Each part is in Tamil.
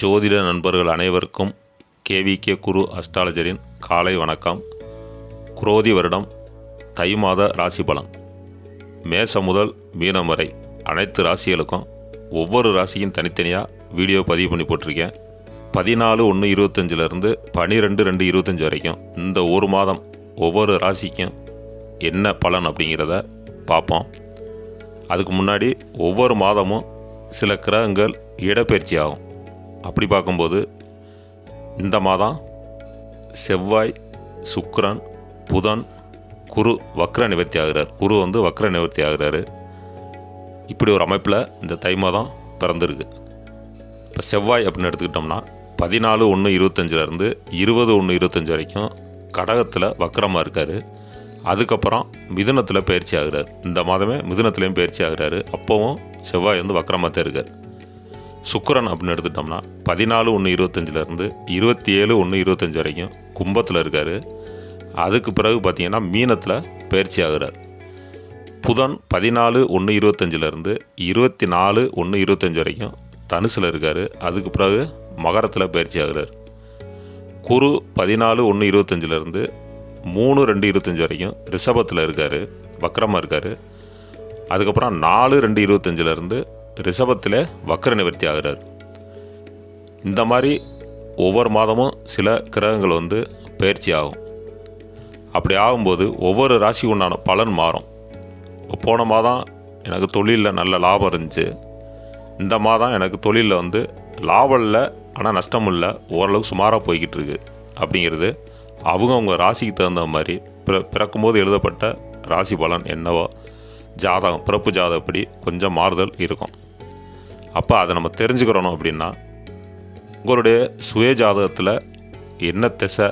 ஜோதிட நண்பர்கள் அனைவருக்கும் கேவிகே குரு அஸ்ட்ராலஜரின் காலை வணக்கம். குரோதி வருடம் தை மாத ராசி பலன். மேசம் முதல் மீனம் வரை அனைத்து ராசிகளுக்கும் ஒவ்வொரு ராசியும் தனித்தனியாக வீடியோ பதிவு பண்ணி போட்டிருக்கேன். பதினாலு ஒன்று இருபத்தஞ்சிலேருந்து பனிரெண்டு ரெண்டு இருபத்தஞ்சி வரைக்கும் இந்த ஒரு மாதம் ஒவ்வொரு ராசிக்கும் என்ன பலன் அப்படிங்கிறத பார்ப்போம். அதுக்கு முன்னாடி ஒவ்வொரு மாதமும் சில கிரகங்கள் இடப்பெயர்ச்சி ஆகும். அப்படி பார்க்கும்போது இந்த மாதம் செவ்வாய் சுக்ரன் புதன் குரு வக்ர நிவர்த்தி ஆகிறார். குரு வந்து வக்ர நிவர்த்தி ஆகிறாரு. இப்படி ஒரு அமைப்பில் இந்த தை மாதம் பிறந்திருக்கு. இப்போ செவ்வாய் அப்படின்னு எடுத்துக்கிட்டோம்னா பதினாலு ஒன்று இருபத்தஞ்சிலேருந்து இருபது ஒன்று இருபத்தஞ்சி வரைக்கும் கடகத்தில் வக்கரமாக இருக்கார். அதுக்கப்புறம் மிதுனத்தில் பயிற்சி ஆகிறார். இந்த மாதமே மிதுனத்துலேயும் பயிற்சி ஆகிறாரு. அப்போவும் செவ்வாய் வந்து வக்கரமாக தான் இருக்கார். சுக்கரன் அப்படின்னு எடுத்துட்டோம்னா பதினாலு ஒன்று இருபத்தஞ்சிலேருந்து இருபத்தி ஏழு ஒன்று இருபத்தஞ்சி வரைக்கும் கும்பத்தில் இருக்கார். அதுக்கு பிறகு பார்த்தீங்கன்னா மீனத்தில் பயிற்சி ஆகுறார். புதன் பதினாலு ஒன்று இருபத்தஞ்சிலேருந்து இருபத்தி நாலு ஒன்று இருபத்தஞ்சி வரைக்கும் தனுசில் இருக்கார். அதுக்கு பிறகு மகரத்தில் பயிற்சி ஆகிறார். குரு பதினாலு ஒன்று இருபத்தஞ்சிலேருந்து மூணு ரெண்டு இருபத்தஞ்சி வரைக்கும் ரிஷபத்தில் இருக்கார். வக்கரமாக இருக்கார். அதுக்கப்புறம் நாலு ரெண்டு இருபத்தஞ்சிலேருந்து ரிஷபத்தில் வக்கர நிவர்த்தி ஆகிறார். இந்த மாதிரி ஒவ்வொரு மாதமும் சில கிரகங்கள் வந்து பயிற்சி ஆகும். அப்படி ஆகும்போது ஒவ்வொரு ராசிக்கு உண்டான பலன் மாறும். இப்போ போன மாதம் எனக்கு தொழிலில் நல்ல லாபம் இருந்துச்சு. இந்த மாதம் எனக்கு தொழிலில் வந்து லாபம் இல்லை ஆனால் நஷ்டம் இல்லை ஓரளவுக்கு சுமாராக போய்கிட்டு இருக்கு. அப்படிங்கிறது அவங்கவுங்க ராசிக்கு தகுந்த மாதிரி பிற பிறக்கும்போது எழுதப்பட்ட ராசி பலன் என்னவோ ஜாதகம் பிறப்பு ஜாதகப்படி கொஞ்சம் மாறுதல் இருக்கும். அப்போ அதை நம்ம தெரிஞ்சுக்கிறோம் அப்படின்னா உங்களுடைய சுய ஜாதகத்தில் என்ன திசை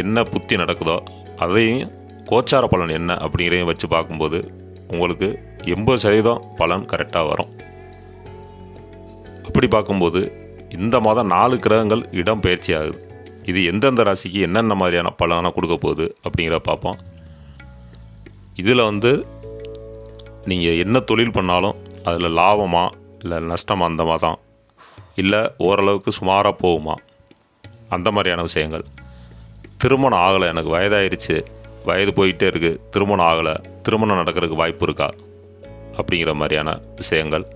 என்ன புத்தி நடக்குதோ அதையும் கோச்சார பலன் என்ன அப்படிங்கிறதையும் வச்சு பார்க்கும்போது உங்களுக்கு எண்பது சதவீதம் பலன் கரெக்டாக வரும். அப்படி பார்க்கும்போது இந்த மாதம் நாலு கிரகங்கள் இடம் பயிற்சி ஆகுது. இது எந்தெந்த ராசிக்கு என்னென்ன மாதிரியான பலனை கொடுக்க போகுது அப்படிங்கிறத பார்ப்போம். இதில் வந்து நீங்கள் என்ன தொழில் பண்ணாலும் அதில் லாபமா இல்லை நஷ்டமா அந்த மாதம் இல்லை ஓரளவுக்கு சுமாராக போகுமா? அந்த மாதிரியான விஷயங்கள். திருமணம் ஆகலை எனக்கு வயதாயிருச்சு. வயது போயிட்டே இருக்குது திருமணம் ஆகலை. திருமணம் நடக்கிறதுக்கு வாய்ப்பு இருக்கா? அப்படிங்கிற மாதிரியான விஷயங்கள்.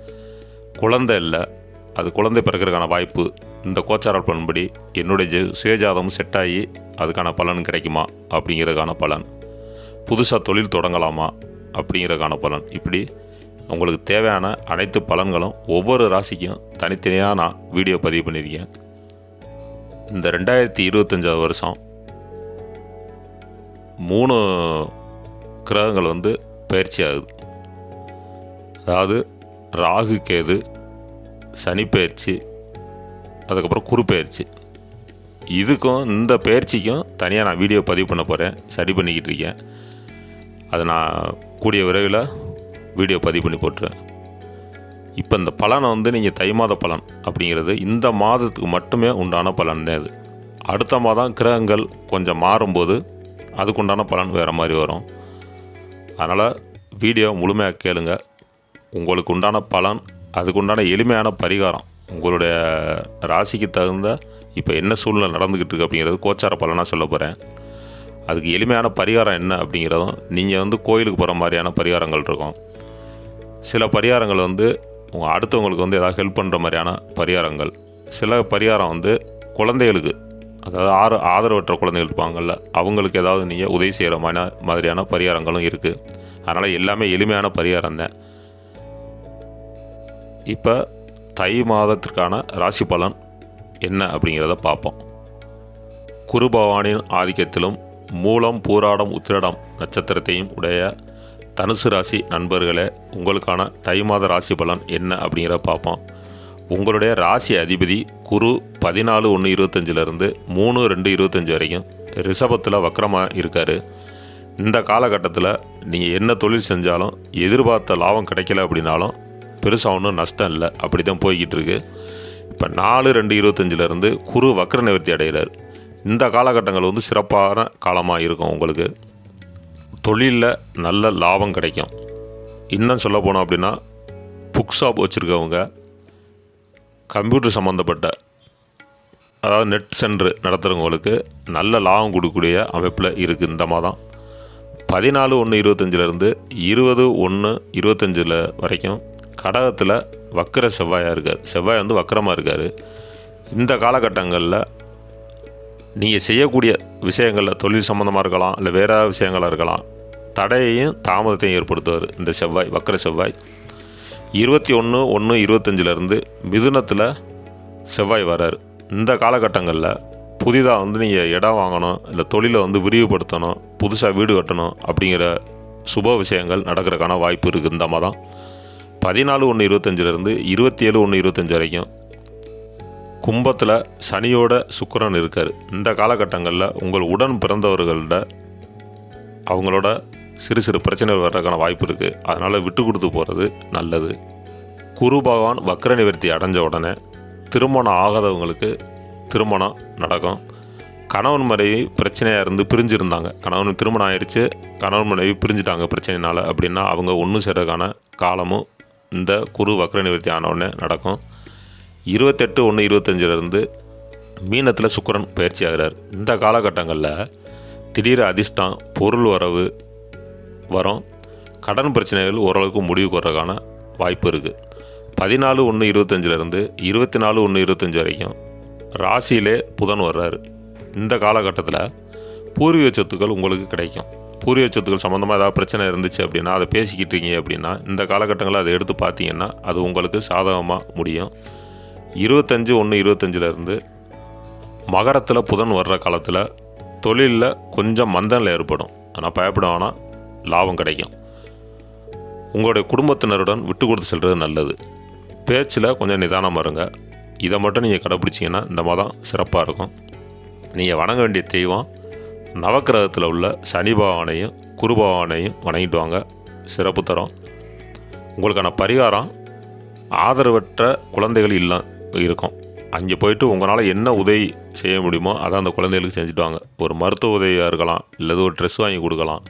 குழந்தை இல்லை. அது குழந்தை பிறக்கிறதுக்கான வாய்ப்பு. இந்த கோச்சார பலன்படி என்னுடைய சுயஜாதமும் செட் ஆகி அதுக்கான பலன் கிடைக்குமா? அப்படிங்கிறதுக்கான பலன். புதுசாக தொழில் தொடங்கலாமா? அப்படிங்கிறதுக்கான பலன். இப்படி உங்களுக்கு தேவையான அனைத்து பலன்களும் ஒவ்வொரு ராசிக்கும் தனித்தனியாக நான் வீடியோ பதிவு பண்ணியிருக்கேன். இந்த ரெண்டாயிரத்தி இருபத்தஞ்சாவது வருஷம் மூணு கிரகங்கள் வந்து பயிற்சி ஆகுது. அதாவது ராகு கேது சனி பயிற்சி அதுக்கப்புறம் குரு பயிற்சி. இதுக்கும் இந்த பயிற்சிக்கும் தனியாக நான் வீடியோ பதிவு பண்ண போகிறேன் சரி பண்ணிக்கிட்டு இருக்கேன். அதை நான் கூடிய விரைவில் வீடியோ பதிவு பண்ணி போட்டுருவேன். இப்போ இந்த பலனை வந்து நீங்கள் தை மாத பலன் அப்படிங்கிறது இந்த மாதத்துக்கு மட்டுமே உண்டான பலன் தான் இது அடுத்த மாதம் கிரகங்கள் கொஞ்சம் மாறும்போது அதுக்குண்டான பலன் வேறு மாதிரி வரும். அதனால் வீடியோ முழுமையாக கேளுங்க. உங்களுக்கு உண்டான பலன் அதுக்குண்டான எளிமையான பரிகாரம் உங்களுடைய ராசிக்கு தகுந்த இப்போ என்ன சூழ்நிலை நடந்துக்கிட்டு இருக்கு அப்படிங்கிறது கோச்சார பலனாக சொல்ல போகிறேன் அதுக்கு எளிமையான பரிகாரம் என்ன அப்படிங்கிறதும் நீங்கள் வந்து கோயிலுக்கு போகிற மாதிரியான பரிகாரங்கள் இருக்கும். சில பரிகாரங்கள் வந்து உங்கள் அடுத்தவங்களுக்கு வந்து ஏதாவது ஹெல்ப் பண்ணுற மாதிரியான பரிகாரங்கள். சில பரிகாரம் வந்து குழந்தைகளுக்கு அதாவது ஆறு ஆதரவற்ற குழந்தைகள் இருப்பாங்கள்ல அவங்களுக்கு ஏதாவது நீங்கள் உதவி செய்கிற மாதிரி மாதிரியான பரிகாரங்களும் இருக்குது அதனால் எல்லாமே எளிமையான பரிகாரம் தான். இப்போ தை மாதத்திற்கான ராசி பலன் என்ன அப்படிங்கிறத பார்ப்போம். குருபவானின் ஆதிக்கத்திலும் மூலம் பூராடம் உத்திரடம் நட்சத்திரத்தையும் உடைய தனுசு ராசி நண்பர்களே உங்களுக்கான தை மாத ராசி பலன் என்ன அப்படிங்கிறத பார்ப்போம். உங்களுடைய ராசி அதிபதி குரு பதினாலு ஒன்று இருபத்தஞ்சிலேருந்து மூணு ரெண்டு இருபத்தஞ்சி வரைக்கும் ரிஷபத்தில் வக்கரமாக இருக்கார். இந்த காலகட்டத்தில் நீங்கள் என்ன தொழில் செஞ்சாலும் எதிர்பார்த்த லாபம் கிடைக்கல அப்படின்னாலும் பெருசாக ஒன்றும் நஷ்டம் இல்லை. அப்படி தான் போய்கிட்டு இருக்கு இப்போ நாலு ரெண்டு இருபத்தஞ்சிலேருந்து குரு வக்ர நிவர்த்தி அடைகிறார். இந்த காலகட்டங்கள் வந்து சிறப்பான காலமாக இருக்கும் உங்களுக்கு. தொழிலில் நல்ல லாபம் கிடைக்கும். இன்னும் சொல்ல போனோம் அப்படின்னா புக் ஷாப் வச்சுருக்கவங்க கம்ப்யூட்டர் சம்மந்தப்பட்ட அதாவது நெட் சென்ட்ரு நடத்துகிறவங்களுக்கு நல்ல லாபம் கொடுக்கக்கூடிய அமைப்பில் இருக்குது இந்த மாதம். பதினாலு ஒன்று இருபத்தஞ்சிலேருந்து இருபது ஒன்று இருபத்தஞ்சில் வரைக்கும் கடகத்தில் வக்கர செவ்வாயாக இருக்கார். செவ்வாய் வந்து வக்கரமாக இருக்கார். இந்த காலகட்டங்களில் நீங்கள் செய்யக்கூடிய விஷயங்களில் தொழில் சம்மந்தமாக இருக்கலாம் இல்லை வேறு விஷயங்களாக இருக்கலாம் தடையையும் தாமதத்தையும் ஏற்படுத்துவார் இந்த செவ்வாய் வக்கர செவ்வாய். இருபத்தி ஒன்று ஒன்று இருபத்தஞ்சிலேருந்து மிதுனத்தில் செவ்வாய் வரார். இந்த காலகட்டங்களில் புதிதாக வந்து நீங்கள் இடம் வாங்கணும் இல்லை தொழிலை வந்து விரிவுபடுத்தணும் புதுசாக வீடு கட்டணும் அப்படிங்கிற சுப விஷயங்கள் நடக்கிறதுக்கான வாய்ப்பு இருக்குது இந்த மாதம். பதினாலு ஒன்று இருபத்தஞ்சிலேருந்து இருபத்தி ஏழு ஒன்று இருபத்தஞ்சி வரைக்கும் கும்பத்தில் சனியோட சுக்கரன் இருக்கார். இந்த காலகட்டங்களில் உங்கள் உடன் பிறந்தவர்கள்ட அவங்களோட சிறு சிறு பிரச்சனைகள் வர்றதுக்கான வாய்ப்பு இருக்குது அதனால் விட்டு கொடுத்து போகிறது நல்லது. குரு பகவான் வக்கர நிவர்த்தி அடைஞ்ச உடனே திருமணம் ஆகாதவங்களுக்கு திருமணம் நடக்கும். கணவன் மனைவி பிரச்சனையாக இருந்து பிரிஞ்சிருந்தாங்க. கணவன் திருமணம் ஆயிடுச்சு கணவன் மனைவி பிரிஞ்சுட்டாங்க பிரச்சனைனால அப்படின்னா அவங்க ஒன்று சேர்றதுக்கான காலமும் இந்த குரு வக்கர நிவர்த்தி ஆனவுடனே நடக்கும். இருபத்தெட்டு ஒன்று இருபத்தஞ்சிலேருந்து மீனத்தில் சுக்கரன் பயிற்சி ஆகிறார். இந்த காலகட்டங்களில் திடீர் அதிர்ஷ்டம் பொருள் வரவு வரும். கடன் பிரச்சனைகள் ஓரளவுக்கு முடிவுக்கு வர்றதுக்கான வாய்ப்பு இருக்குது பதினாலு ஒன்று இருபத்தஞ்சிலேருந்து இருபத்தி நாலு ஒன்று இருபத்தஞ்சி வரைக்கும் ராசியிலே புதன் வர்றாரு. இந்த காலகட்டத்தில் பூர்வீக சொத்துக்கள் உங்களுக்கு கிடைக்கும். பூர்வீக சொத்துக்கள் சம்மந்தமாக ஏதாவது பிரச்சனை இருந்துச்சு அப்படின்னா அதை பேசிக்கிட்டு இருக்கீங்க அப்படின்னா இந்த காலகட்டங்களில் அதை எடுத்து பார்த்தீங்கன்னா அது உங்களுக்கு சாதகமாக முடியும். இருபத்தஞ்சி ஒன்று இருபத்தஞ்சிலேருந்து மகரத்தில் புதன் வர்ற காலத்தில் தொழிலில் கொஞ்சம் மந்தநிலை ஏற்படும். ஆனால் பயப்பட வேணாம். லாபம் கிடைக்கும். உங்களுடைய குடும்பத்தினருடன் விட்டு கொடுத்து செல்வது நல்லது. பேச்சில் கொஞ்சம் நிதானமாக இருங்க. இதை மட்டும் நீங்கள் கடைப்பிடிச்சிங்கன்னா இந்த மாதம் சிறப்பாக இருக்கும். நீங்கள் வணங்க வேண்டிய தெய்வம் நவக்கிரகத்தில் உள்ள சனி பகவானையும் குரு பகவானையும் வணங்கிட்டு வாங்க. சிறப்பு தரும். உங்களுக்கான பரிகாரம் ஆதரவற்ற குழந்தைகள் இல்லை இருக்கும். அங்கே போயிட்டு உங்களால் என்ன உதவி செய்ய முடியுமோ அதை அந்த குழந்தைகளுக்கு செஞ்சுட்டு வாங்க. ஒரு மருத்துவ உதவியாக இருக்கலாம் இல்லை ஒரு ட்ரெஸ் வாங்கி கொடுக்கலாம்.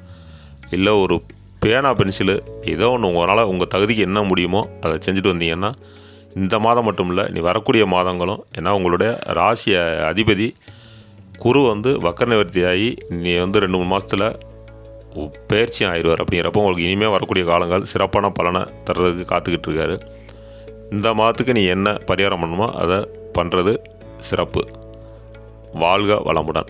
இல்லை ஒரு பேனா பென்சிலு ஏதோ ஒன்று உங்களால் உங்கள் தகுதிக்கு என்ன முடியுமோ அதை செஞ்சுட்டு வந்தீங்கன்னா இந்த மாதம் மட்டும் இல்லை நீ வரக்கூடிய மாதங்களும் ஏன்னா உங்களுடைய ராசி அதிபதி குரு வந்து வக்கர நிவர்த்தி ஆகி நீ வந்து ரெண்டு மூணு மாதத்தில் பயிற்சி ஆயிடுவார். அப்படிங்கிறப்போ உங்களுக்கு இனிமேல் வரக்கூடிய காலங்கள் சிறப்பான பலனை தர்றதுக்கு காத்துக்கிட்டு இருக்காரு. இந்த மாதத்துக்கு நீ என்ன பரிகாரம் பண்ணணுமோ அதை பண்ணுறது சிறப்பு. வாழ்க வளமுடன்.